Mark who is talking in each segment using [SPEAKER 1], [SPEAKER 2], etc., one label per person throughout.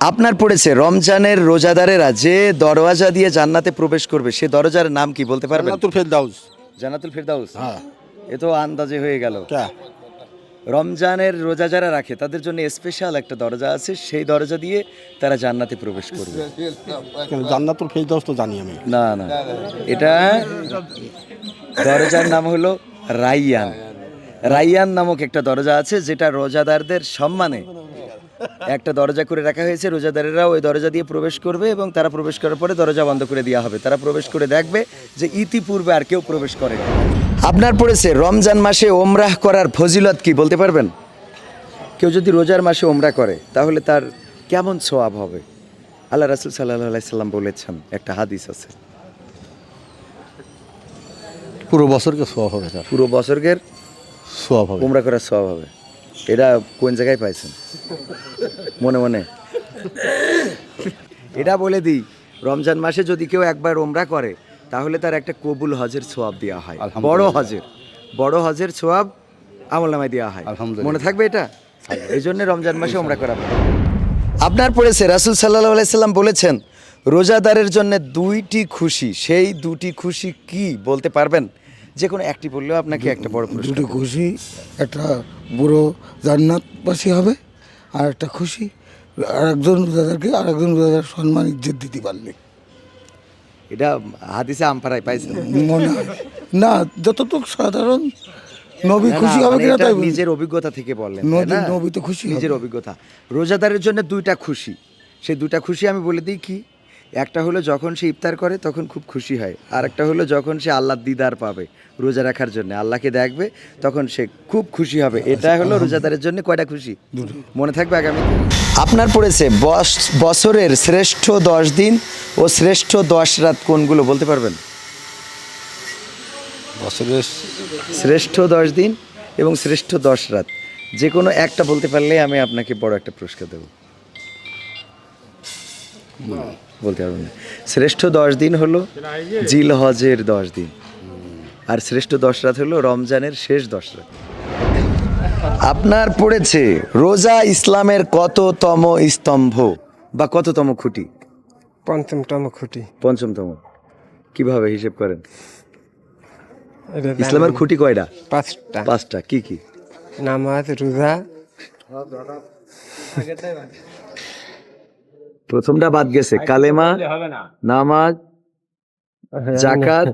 [SPEAKER 1] আপনার পড়েছে রমজানের রোজাদারেরা যে দরওয়াজা দিয়ে জান্নাতে প্রবেশ করবে সে দরজার নাম কি বলতে পারবেন?
[SPEAKER 2] জান্নাতুল ফেরদাউস।
[SPEAKER 1] জান্নাতুল ফিরদাউস?
[SPEAKER 2] হ্যাঁ।
[SPEAKER 1] এ তো আন্দাজে হয়ে গেল। রমজানের রোজা যারা রাখে তাদের জন্য স্পেশাল একটা দরজা আছে সেই দরজা দিয়ে তারা জান্নাতে প্রবেশ করবে।
[SPEAKER 2] কেন জান্নাতুল ফেরদাউস তো জানি আমি।
[SPEAKER 1] না না। এটা দরজার নাম হলো রাইয়ান। রাইয়ান নামক একটা দরজা আছে যেটা রোজাদারদের সম্মানে একটা দরজা করে রাখা হয়েছে রোজাদারেরা ওই দরজা দিয়ে প্রবেশ করবে এবং তারা প্রবেশ করার পরে দরজা বন্ধ করে দেওয়া হবে। তারা প্রবেশ করে দেখবে যে ইতিপূর্বে আর কেউ প্রবেশ করে আপনার পড়েছে রমজান মাসে ওমরাহ করার ফজিলত কি বলতে পারবেন? কেউ যদি রোজার মাসে ওমরা করে তাহলে তার কেমন সোয়াব হবে? আল্লাহ রাসুল সাল্লাহ সাল্লাম বলেছেন একটা হাদিস আছে।
[SPEAKER 2] পুরো বছরকে সোয়াব হবে
[SPEAKER 1] পুরো বছরের
[SPEAKER 2] সোয়াব হবে।
[SPEAKER 1] উমরা করার সব হবে। এটা কোন জায়গায় পাইছেন? মনে মনে। এটা বলে দিই রমজান মাসে যদি কেউ একবার ওমরা করে তাহলে তার একটা কবুল হজের সোয়াব দেওয়া হয়। বড় হজের বড় হজের সোয়াব আমল নামায় দেওয়া হয়। মনে থাকবে এটা? এই জন্য রমজান মাসে ওমরা করা। আপনার পড়েছে রাসুল সাল্লাহ আলাইসাল্লাম বলেছেন রোজাদারের জন্য দুইটি খুশি সেই দুটি খুশি কি বলতে পারবেন? যে কোনো একটি বললেও আপনাকে একটা বড় পুরস্কার।
[SPEAKER 3] দুটো খুশি একটা বুড়ো জান্নাতবাসী হবে আর একটা খুশি আর একজন রোজাদারকে আর একজন রোজাদার সম্মান ইজ্জত দিতে পারলে।
[SPEAKER 1] এটা হাদিসে আমপাড়ায় পাইছেন।
[SPEAKER 3] মনে হয়। না যতটুকু সাধারণ নবী খুশি হবে
[SPEAKER 1] মানে
[SPEAKER 3] কিনা তাই
[SPEAKER 1] নিজের অভিজ্ঞতা থেকে বললেন
[SPEAKER 3] নবী-
[SPEAKER 1] না?
[SPEAKER 3] নবী তো খুশি
[SPEAKER 1] নিজের অভিজ্ঞতা। রোজাদারের জন্য দুইটা খুশি। সেই দুইটা খুশি আমি বলে দিই কি? একটা হলো যখন সে ইফতার করে তখন খুব খুশি হয়। আর একটা হলো যখন সে আল্লাহ দিদার পাবে রোজা রাখার জন্য। আল্লাহকে দেখবে তখন সে খুব খুশি হবে। এটা হলো রোজাদারের জন্য কয়টা খুশি? মনে থাকবে আগামী আপনার পড়েছে বস- বছরের শ্রেষ্ঠ দশ দিন ও শ্রেষ্ঠ দশ রাত কোনগুলো বলতে পারবেন?
[SPEAKER 2] বছরের
[SPEAKER 1] শ্রেষ্ঠ দশ দিন এবং শ্রেষ্ঠ দশ রাত। যে কোনো একটা বলতে পারলে আমি আপনাকে বড় একটা পুরস্কার দেবো। বলতে পারবেন না। শ্রেষ্ঠ দশ দিন হলো জিল হজের দশ দিন। আর শ্রেষ্ঠ দশ রাত হলো রমজানের শেষ দশ রাত। আপনার পড়েছে রোজা ইসলামের কততম স্তম্ভ বা কততম খুঁটি?
[SPEAKER 4] পঞ্চমতম খুঁটি।
[SPEAKER 1] পঞ্চমতম। কীভাবে হিসেব করেন? ইসলামের খুঁটি কয়টা?
[SPEAKER 4] পাঁচটা।
[SPEAKER 1] পাঁচটা। কি কি?
[SPEAKER 4] নামাজ রোজা।
[SPEAKER 1] প্রথমটা বাদ গেছে। কালেমা নামাজ জাকাত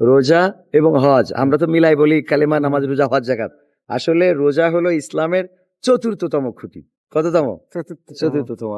[SPEAKER 1] রোজা এবং হজ। আমরা তো মিলাই বলি কালেমা নামাজ রোজা হজ জাকাত আসলে রোজা হলো ইসলামের চতুর্থতম খুঁটি। কততম?
[SPEAKER 4] চতুর্থ
[SPEAKER 1] চতুর্থতম।